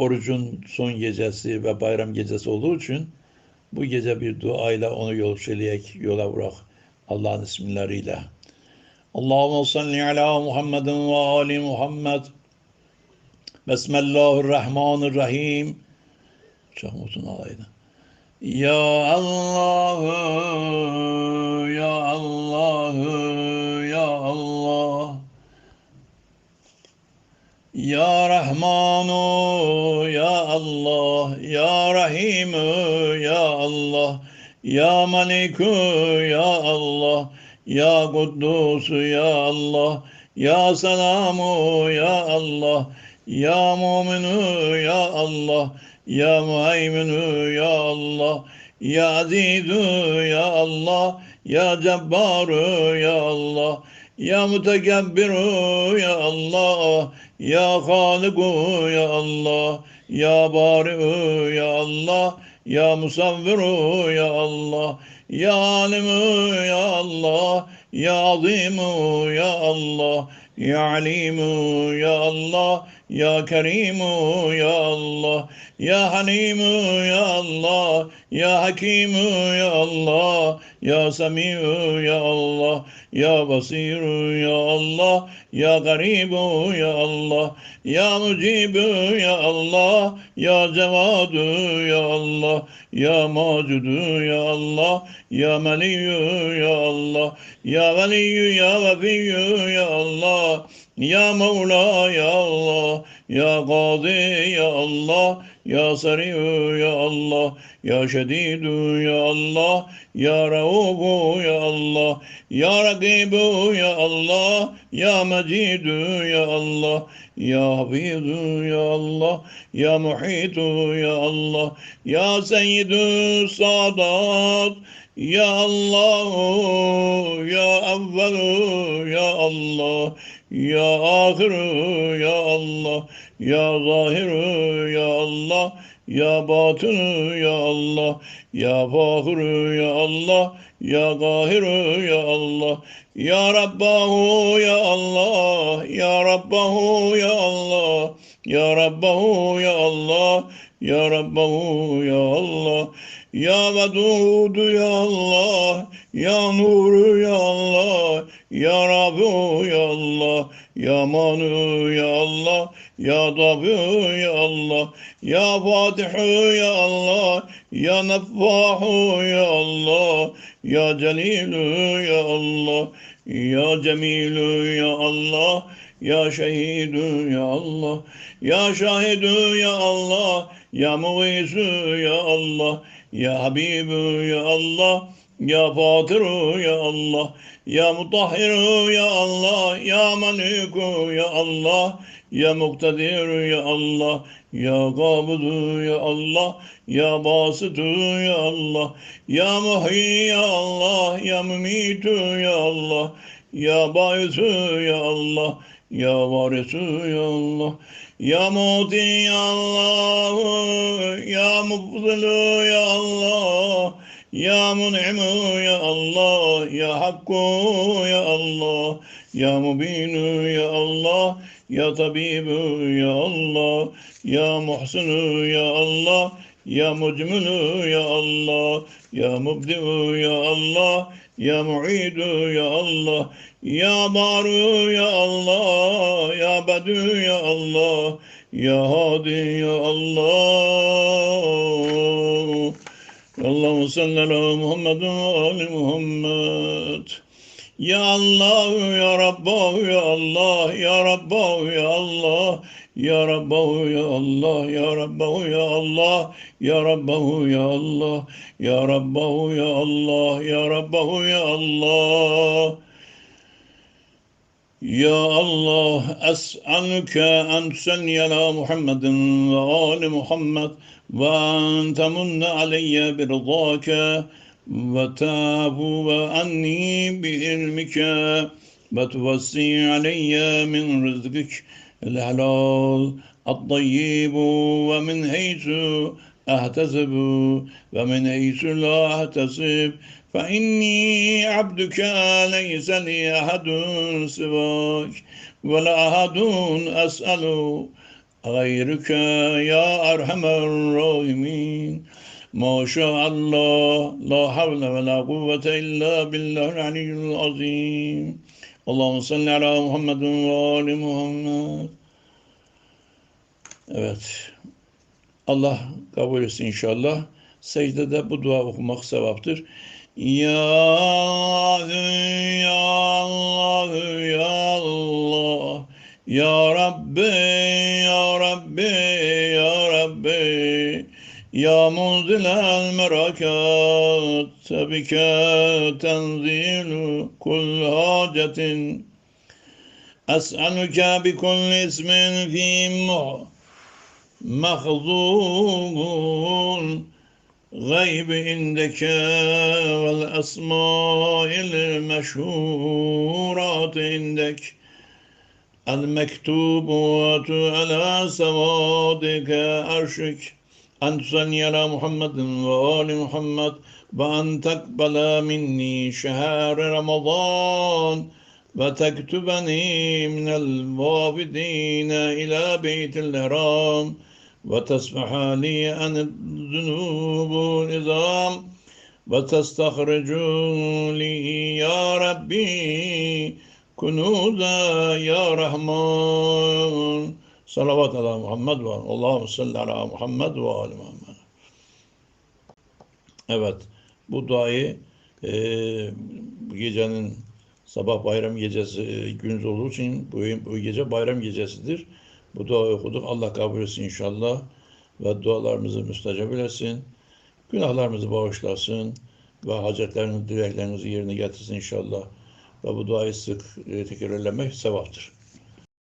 orucun son gecesi ve bayram gecesi olduğu için bu gece bir duayla onu yol şeleyek, yola bırak Allah'ın isimleriyle. Allahümme salli ala Muhammedin ve ali Muhammed. Bismillahirrahmanirrahim. Çamutun alaydı. Ya Allah, Ya Allah, Ya Allah. Ya Rahmanu, Ya Allah, Ya Rahimu, Ya Allah, Ya Maliku, Ya Allah, Ya Kuddusu, Ya Allah, Ya Selamu, Ya Allah, Ya Muminu, Ya Allah, Ya Muheyminu, Ya Allah, Ya Azizu, Ya Allah, Ya Cebbaru, Ya Allah, Ya Mutekebbiru, Ya Allah, Ya Haliku, Ya Allah, Ya Bari'u, Ya Allah, Ya Musavviru, Ya Allah, Ya Alimu, Ya Allah, Ya Azimu, Ya Allah, Ya Alimu, Ya Allah, Ya Kerimu, Ya Allah, Ya Halimu, Ya Allah, Ya Hakimu, Ya Allah, Ya Semiu, Ya Allah, Ya Basiru, Ya Allah, Ya Garibu, Ya Allah, Ya Mucibu, Ya Allah, Ya Cevadu, Ya Allah, Ya Macudu, Ya Allah, Ya Meliyu, Ya Allah, Ya Veliyu, Ya Vefiyu, Ya Allah, Ya Mevla, Ya Allah, Ya Gazi, Ya Allah, Ya Sari'u, Ya Allah, Ya Şedidu, Ya Allah, Ya Raubu, Ya Allah, Ya Rakibu, Ya Allah, Ya Mecidu, Ya Allah, Ya Hafizu, Ya Allah, Ya Muhitu, Ya Allah, Ya Seyyidu Sadat, Ya Allah, Ya Evvelu, Ya Allah, Ya Ahiru, Ya Allah, Ya Zahiru, Ya Allah, Ya Batını, Ya Allah, Ya Fahiru, Ya Allah, Ya Gahiru, Ya Allah, Ya Rabbahu, Ya Allah, Ya Rabbahu, Ya Allah, Ya Rabbahu, Ya Allah, Ya Rabbahu, Ya Allah, Ya Vedud, Ya Allah, Ya Nur, Ya Allah, Ya Rabu, Ya Allah, Ya Manu, Ya Allah, Ya Dabu, Ya Allah, Ya Fatihu, Ya Allah, Ya Neffahu, Ya Allah, Ya Celilu, Ya Allah, Ya Cemilu, Ya Allah, Ya Şehidu, Ya Allah, Ya Şahidu, Ya Allah, Ya Muizu, Ya Allah, Ya Habibu, Ya Allah, Ya Fatiru, Ya Allah, Ya Mutahhiru, Ya Allah, Ya Maliku, Ya Allah, Ya Muktadiru, Ya Allah, Ya Gabudu, Ya Allah, Ya Basitu, Ya Allah, Ya Muhyi, Ya Allah, Ya Mumitu, Ya Allah, Ya Baisu, Ya Allah, Ya Varisu, Ya Allah, Ya Muti, Ya Allah, Ya Mubdilu, Ya Allah, Ya Mun'imu, Ya Allah, Ya Hakku, Ya Allah, Ya Mubinu, Ya Allah, Ya Tabibu, Ya Allah, Ya Muhsinu, Ya Allah, Ya Mucmilu, Ya Allah, Ya Mubdi'u, Ya Allah, Ya Mu'idu, Ya Allah, Ya Baru, Ya Allah, Ya Badu, Ya Allah, Ya Hadi, Ya Allah. Allahu salli ala Muhammed ve ali Muhammed. Ya Allah, Ya Rabbahu, Ya Allah, Ya Rabbahu, Ya Allah, Ya Rabbahu, Ya Allah, Ya Rabbahu, Ya Allah, Ya Rabbahu, Ya Allah, Ya Rabbahu, Ya Allah, Ya Rabbahu, Ya Allah. Ya Allah, es'aluke en tusalli ala Muhammedin ve ali Muhammed ve en temunne aleyye birzake ve tabu ve anni bi ilmike ve tuvassi aleyye min rızkik الحلال الطيب ومن حيث أحتسب ومن حيث لا أحتسب فإني عبدك ليس لي أحد سواك ولا أحد أسأل غيرك يا أرحم الراحمين. ما شاء الله لا حول ولا قوة إلا بالله العلي العظيم. Allahümme salli ala Muhammedun ve ali Muhammed. Evet. Allah kabul etsin inşallah. Secdede bu dua okumak sevaptır. Ya Allah, ya Allah ya Allah ya Rabbi يا منزل المركات بك تنزيل كل حاجة. أسألك بكل اسم في مخزون غيب عندك والأسماء المشهورات عندك. المكتوبات على سوادك عرشك. أن تصلي على محمد وآل محمد وأن تقبل مني شهر رمضان وتكتبني من الوافدين إلى بيت الحرام وتصفح لي عن الذنوب والنظام وتستخرج لي يا ربي كنوزا يا رحمن. Salavat ala Muhammed ve Allahu salli ala Muhammed ve ali Muhammed. Evet. Bu duayı e, bu gecenin sabah bayram gecesi e, gün olduğu için bu, bu gece bayram gecesidir. Bu duayı okuduk. Allah kabul etsin inşallah ve dualarımızı müstecab etsin. Günahlarımızı bağışlasın ve hacetlerinizi, dileklerinizi yerine getirsin inşallah. Ve bu duayı sık e, tekrarlamak sevaptır.